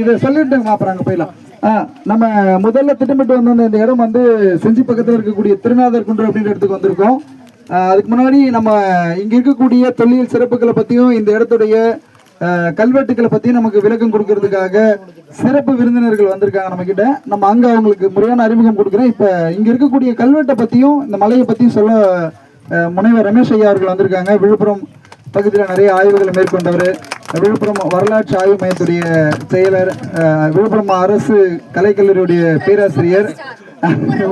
இதை சொல்லிட்டுங்கம்மா அப்புறம் அங்கே போயிடலாம். ஆ நம்ம முதல்ல திட்டமிட்டு வந்த இந்த இடம் வந்து செஞ்சி பக்கத்தில் இருக்கக்கூடிய திருநாதர் குன்று அப்படின்ற இடத்துக்கு வந்திருக்கோம். அதுக்கு முன்னாடி நம்ம இங்கே இருக்கக்கூடிய தொல்லியல் சிறப்புகளை பற்றியும் இந்த இடத்துடைய கல்வெட்டுக்களை பற்றியும் நமக்கு விளக்கம் கொடுக்கறதுக்காக சிறப்பு விருந்தினர்கள் வந்திருக்காங்க நம்ம கிட்ட நம்ம அங்கே அவங்களுக்கு முறையான அறிமுகம் கொடுக்குறேன். இப்போ இங்கே இருக்கக்கூடிய கல்வெட்டை பற்றியும் இந்த மலையை பற்றியும் சொல்ல முனைவர் ரமேஷ் ஐயா அவர்கள் வந்திருக்காங்க. விழுப்புரம் பகுதியில் நிறைய ஆய்வுகளை மேற்கொண்டவர். விழுப்புரம் வரலாற்று ஆய்வு மையத்துடைய செயலர் விழுப்புரம் அரசு கலைக்கல்லூரியுடைய பேராசிரியர்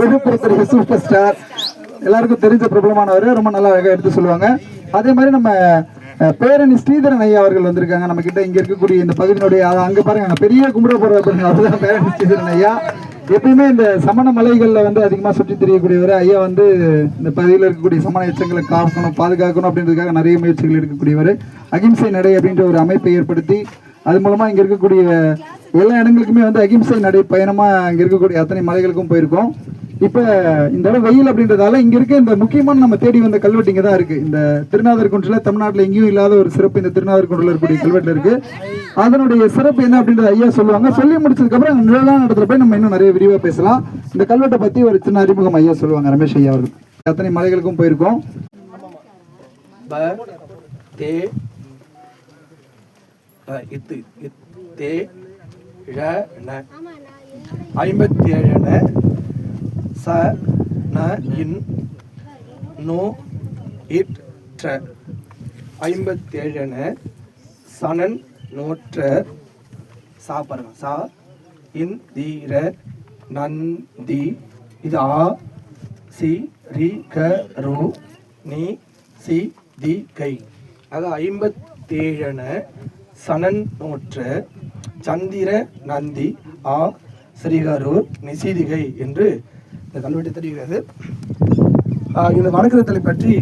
விழுப்புரத்துடைய சூப்பர் ஸ்டார். எல்லாருக்கும் தெரிஞ்ச பிரபலமானவர் ரொம்ப நல்லா அழகாக எடுத்து சொல்லுவாங்க. அதே மாதிரி நம்ம பேரணி ஸ்ரீதரன் ஐயா அவர்கள் வந்திருக்காங்க. நம்ம கிட்ட இங்க இருக்கக்கூடிய இந்த பகுதியினுடைய அங்க பாருங்க பெரிய கும்பிட போற பேரணி ஸ்ரீதரன் ஐயா. எப்பயுமே இந்த சமண மலைகளில் வந்து அதிகமாக சுற்றி தெரியக்கூடியவர் ஐயா வந்து இந்த பகுதியில் இருக்கக்கூடிய சமண எச்சங்களை காக்கணும் பாதுகாக்கணும் அப்படின்றதுக்காக நிறைய முயற்சிகள் எடுக்கக்கூடியவர். அகிம்சை நடை அப்படின்ற ஒரு அமைப்பை ஏற்படுத்தி அது மூலமாக இங்கே இருக்கக்கூடிய எல்லா இடங்களுக்குமே வந்து அகிம்சை நடை பயணமாக இங்கே இருக்கக்கூடிய அத்தனை மலைகளுக்கும் போயிருக்கோம். இப்போ இந்த இடம் வெயில் அப்படின்றதால இங்க இருக்க இந்த முக்கியமான நம்ம தேடி வந்த கல்வெட்டு தான் இருக்கு. இந்த திருநாதர் குன்றுல தமிழ்நாட்டில் எங்கேயும் இல்லாத ஒரு சிறப்பு இந்த திருநாதர் குன்றுல இருக்கக்கூடிய கல்வெட்டில் இருக்கு. அதனுடைய சிறப்பு என்ன அப்படின்றத ஐயா சொல்லுவாங்க. சொல்லி முடிச்சதுக்கு அப்புறம் அந்த நிழலான இடத்துல போய் நம்ம இன்னும் நிறைய விரிவா பேசலாம். இந்த கல்வெட்டை பத்தி ஒரு சின்ன அறிமுகம் ஐயா சொல்லுவாங்க ரமேஷ் ஐயா அவர்கள். அத்தனை மலைகளுக்கும் போயிருக்கோம். தே இத்து தே ஐம்பத்தி ஏழு ச ந இன் நோ இட் ட்ர சனன் நோற்ற. சா பாருங்க. சா இன் தீர நந்தி இது ஆ சி ரி க ரு நீ சி தி கை. அது ஐம்பத்தேழன சனன் நோற்ற. சந்திர நந்தி ஆ ஸ்ரீகரூர் நிசீதிகை என்று இந்த கல்வெட்டு தெரிகிறது. இந்த வணக்கத்தலை பற்றி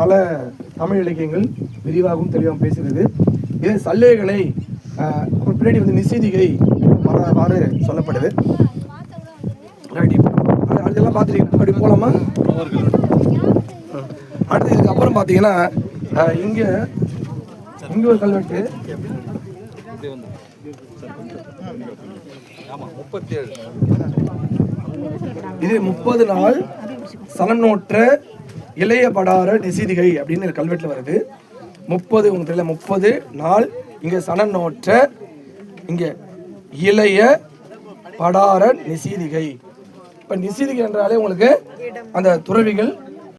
பல தமிழ் இலக்கியங்கள் விரிவாகவும் தெளிவாகவும் பேசுகிறது. இது சல்லேகளை பின்னாடி வந்து நிசீதிகை வரவாறு சொல்லப்படுது. அதெல்லாம் பார்த்துருக்கீங்க அப்படி போகலாமா அடுத்து இதுக்கு அப்புறம் பார்த்தீங்கன்னா இங்கே இங்கே ஒரு கல்வெட்டு. இது முப்பது நாள் சனம் நோற்ற இளைய படார அப்படின்னு கல்வெட்டில் வருது. முப்பது உங்களுக்கு தெரியல முப்பது நாள் இங்கே சனம் நோற்ற இங்கே இளைய படார நிசீதிகை. இப்போ நிசீதிகை என்றாலே உங்களுக்கு அந்த துறவிகள்